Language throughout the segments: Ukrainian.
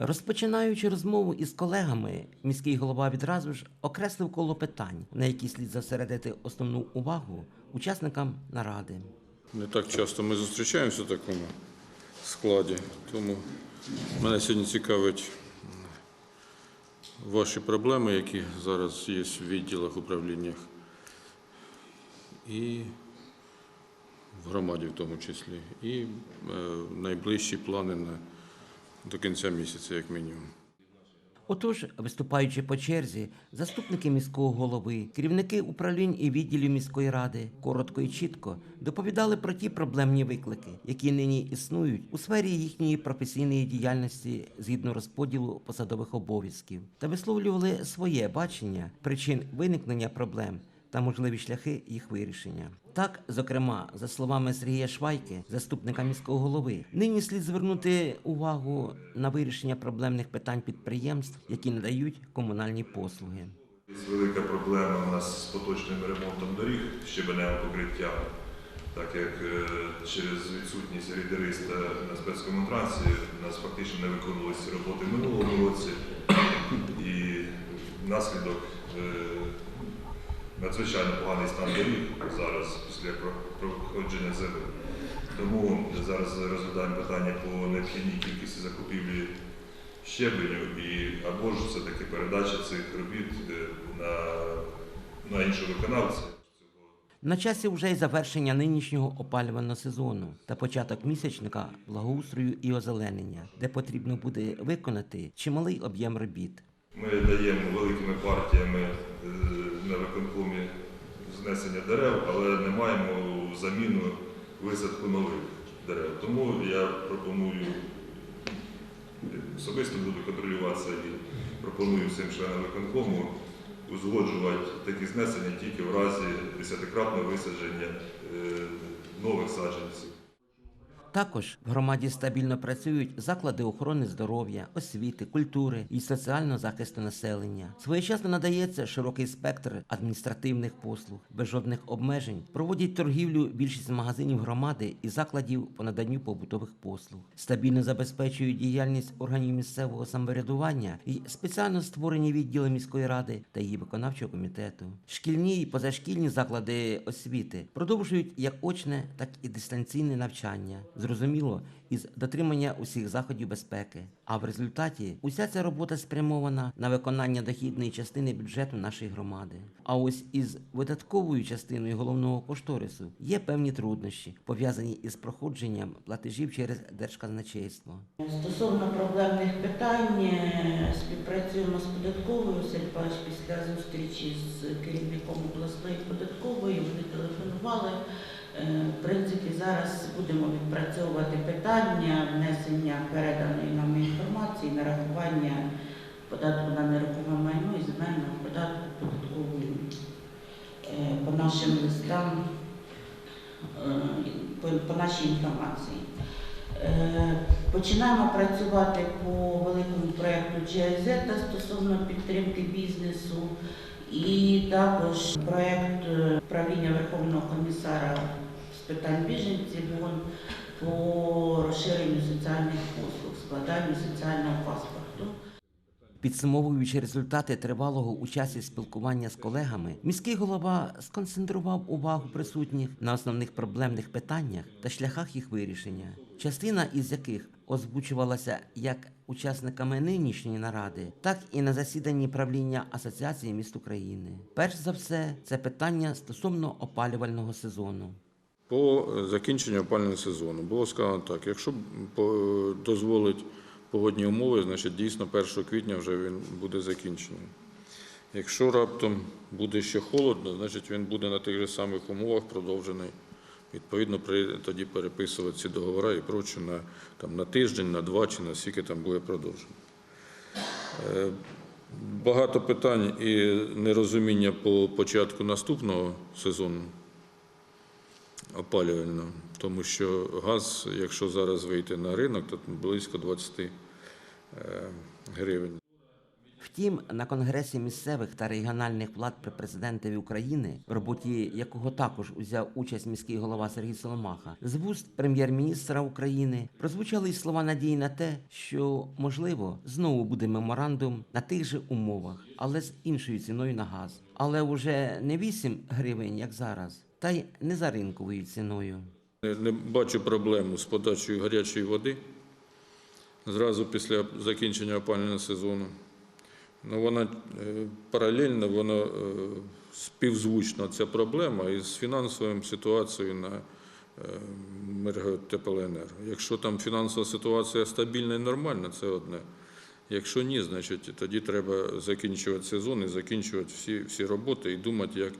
Розпочинаючи розмову із колегами, міський голова відразу ж окреслив коло питань, на які слід зосередити основну увагу учасникам наради. Не так часто ми зустрічаємося в такому складі, тому мене сьогодні цікавить ваші проблеми, які зараз є в відділах, управліннях і в громаді в тому числі, і е, найближчі плани на, до кінця місяця, як мінімум. Отож, виступаючи по черзі, заступники міського голови, керівники управлінь і відділів міської ради коротко і чітко доповідали про ті проблемні виклики, які нині існують у сфері їхньої професійної діяльності згідно розподілу посадових обов'язків, та висловлювали своє бачення причин виникнення проблем та можливі шляхи їх вирішення. Так, зокрема, за словами Сергія Швайки, заступника міського голови, нині слід звернути увагу на вирішення проблемних питань підприємств, які надають комунальні послуги. Велика проблема у нас з поточним ремонтом доріг щебеневим покриттям, так як е, через відсутність рейдериста на спецькому трансі у нас фактично не виконувалися роботи в минулому році. І внаслідок е, надзвичайно поганий стан доріг зараз після проходження зими. Тому зараз розглядаємо питання по необхідній кількості закупівлі щебеню і або ж все-таки передача цих робіт е, на, на іншого виконавця. На часі вже й завершення нинішнього опалювального сезону та початок місячника благоустрою і озеленення, де потрібно буде виконати чималий об'єм робіт. Ми даємо великими партіями на виконкомі знесення дерев, але не маємо заміну висадку нових дерев. Тому я пропоную, особисто буду контролюватися і пропоную всім членам виконкому узгоджувати такі знесення тільки в разі десятикратного висадження е, нових саджанців. Також в громаді стабільно працюють заклади охорони здоров'я, освіти, культури і соціального захисту населення. Своєчасно надається широкий спектр адміністративних послуг, без жодних обмежень. Проводять торгівлю більшість магазинів громади і закладів по наданню побутових послуг. Стабільно забезпечують діяльність органів місцевого самоврядування і спеціально створені відділи міської ради та її виконавчого комітету. Шкільні і позашкільні заклади освіти продовжують як очне, так і дистанційне навчання. Зрозуміло, із дотримання усіх заходів безпеки. А в результаті уся ця робота спрямована на виконання дохідної частини бюджету нашої громади. А ось із видатковою частиною головного кошторису є певні труднощі, пов'язані із проходженням платежів через держказначейство. Стосовно проблемних питань, е, співпрацюємо з податковою. Василь після зустрічі з керівником обласної податкової В принципі, зараз будемо відпрацьовувати питання внесення переданої нам інформації, нарахування податку на нерухоме майно і земельного податку податковою е, по нашим листам, е, по, нашій інформації. Е, Починаємо працювати по великому проєкту GIZ стосовно підтримки бізнесу і також проєкт е, правління Верховного комісара питань біженців ООН по розширенню соціальних послуг, складанню соціального паспорту. Підсумовуючи результати тривалого у часі спілкування з колегами, міський голова сконцентрував увагу присутніх на основних проблемних питаннях та шляхах їх вирішення, частина із яких озвучувалася як учасниками нинішньої наради, так і на засіданні правління Асоціації міст України. Перш за все, це питання стосовно опалювального сезону. По закінченню опального сезону було сказано так, якщо дозволить погодні умови, значить дійсно 1 квітня вже він буде закінчений. Якщо раптом буде ще холодно, значить він буде на тих же самих умовах продовжений. Відповідно, тоді переписувати ці договори і проче на, там, на тиждень, на два чи на скільки там буде продовжено. Е, Багато питань і нерозуміння по початку наступного сезону опалювального, тому що газ, якщо зараз вийти на ринок, то близько 20 е, гривень. Втім, на конгресі місцевих та регіональних влад при президентові України, в роботі якого також узяв участь міський голова Сергій Соломаха, з вуст прем'єр-міністра України прозвучали й слова надії на те, що можливо знову буде меморандум на тих же умовах, але з іншою ціною на газ. Але вже не 8 гривень, як зараз, та й не за ринковою ціною. Не, бачу проблему з подачею гарячої води зразу після закінчення опалювального сезону. Ну, вона е, паралельно, вона е, співзвучна ця проблема із фінансовою ситуацією на е, Якщо там фінансова ситуація стабільна і нормальна, це одне. Якщо ні, значить тоді треба закінчувати сезон і закінчувати всі, всі роботи і думати, як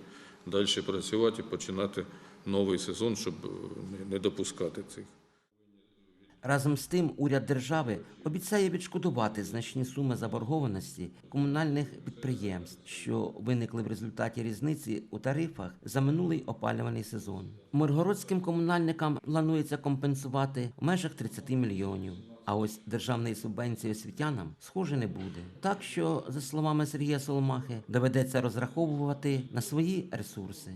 далі працювати і починати новий сезон, щоб е, не- допускати цих. Разом з тим, уряд держави обіцяє відшкодувати значні суми заборгованості комунальних підприємств, що виникли в результаті різниці у тарифах за минулий опалювальний сезон. Миргородським комунальникам планується компенсувати в межах 30 мільйонів. А ось державної субвенції освітянам схоже не буде. Так що, за словами Сергія Соломахи, доведеться розраховувати на свої ресурси.